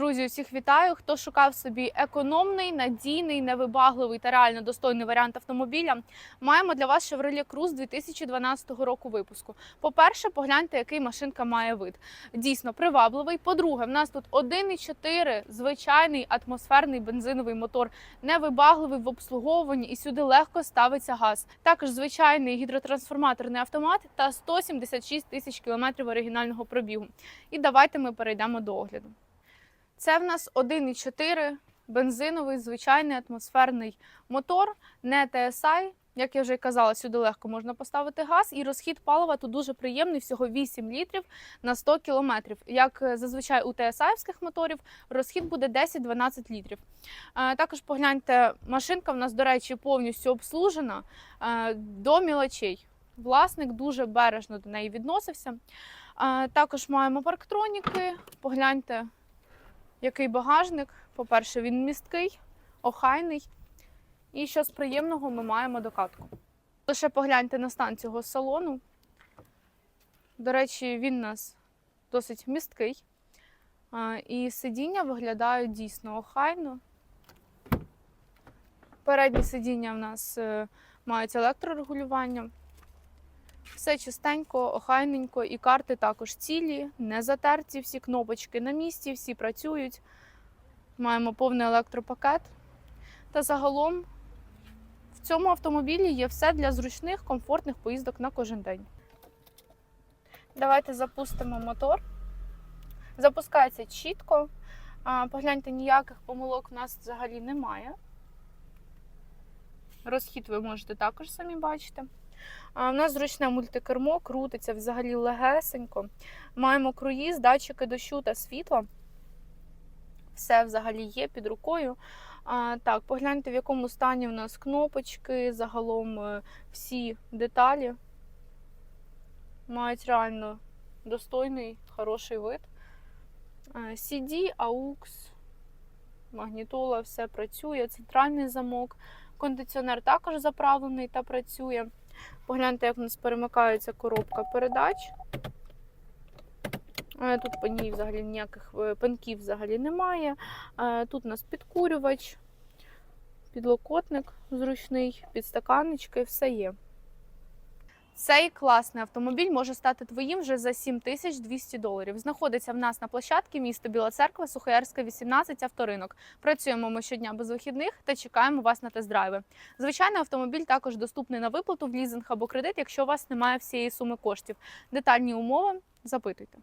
Друзі, усіх вітаю! Хто шукав собі економний, надійний, невибагливий та реально достойний варіант автомобіля, маємо для вас Chevrolet Cruze 2012 року випуску. По-перше, погляньте, який машинка має вид. Дійсно привабливий. По-друге, в нас тут 1,4 звичайний атмосферний бензиновий мотор, невибагливий в обслуговуванні і сюди легко ставиться газ. Також звичайний гідротрансформаторний автомат та 176 тисяч кілометрів оригінального пробігу. І давайте ми перейдемо до огляду. Це в нас 1,4 бензиновий звичайний атмосферний мотор, не TSI. Як я вже казала, сюди легко можна поставити газ, і розхід палива тут дуже приємний, всього 8 літрів на 100 кілометрів. Як е, зазвичай у TSI-вських моторів, розхід буде 10-12 літрів. Е, Також погляньте, машинка в нас, до речі, повністю обслужена е, до мілочей. Власник дуже бережно до неї відносився. Також маємо парктроніки. Погляньте, який багажник. По-перше, він місткий, охайний. І що з приємного ми маємо докатку. Лише погляньте на стан цього салону. До речі, він у нас досить місткий. І сидіння виглядають дійсно охайно. Передні сидіння в нас е, мають електрорегулювання. Все чистенько, охайненько, і карти також цілі, не затерті, всі кнопочки на місці, всі працюють. Маємо повний електропакет. Та загалом в цьому автомобілі є все для зручних, комфортних поїздок на кожен день. Давайте запустимо мотор. Запускається чітко. Погляньте, ніяких помилок у нас взагалі немає. Розхід ви можете також самі бачити. А, У нас зручне мультикермо, крутиться взагалі легесенько. Маємо круїз, датчики дощу та світла. Все взагалі є під рукою. А, так, погляньте, в якому стані у нас кнопочки, загалом е, всі деталі мають реально достойний, хороший вид. Е, CD, AUX, магнітола, все працює, центральний замок, кондиціонер також заправлений та працює. Погляньте, як у нас перемикається коробка передач. Е, Тут по взагалі ніяких панків взагалі немає. Е, Тут у нас підкурювач, підлокотник зручний, підстаканнички, все є. Цей класний автомобіль може стати твоїм вже за 7200 доларів. Знаходиться в нас на площадці місто Біла Церква, Сухоярська, 18, авторинок. Працюємо ми щодня без вихідних та чекаємо вас на тест-драйви. Звичайно, автомобіль також доступний на виплату в лізинг або кредит, якщо у вас немає всієї суми коштів. Детальні умови запитуйте.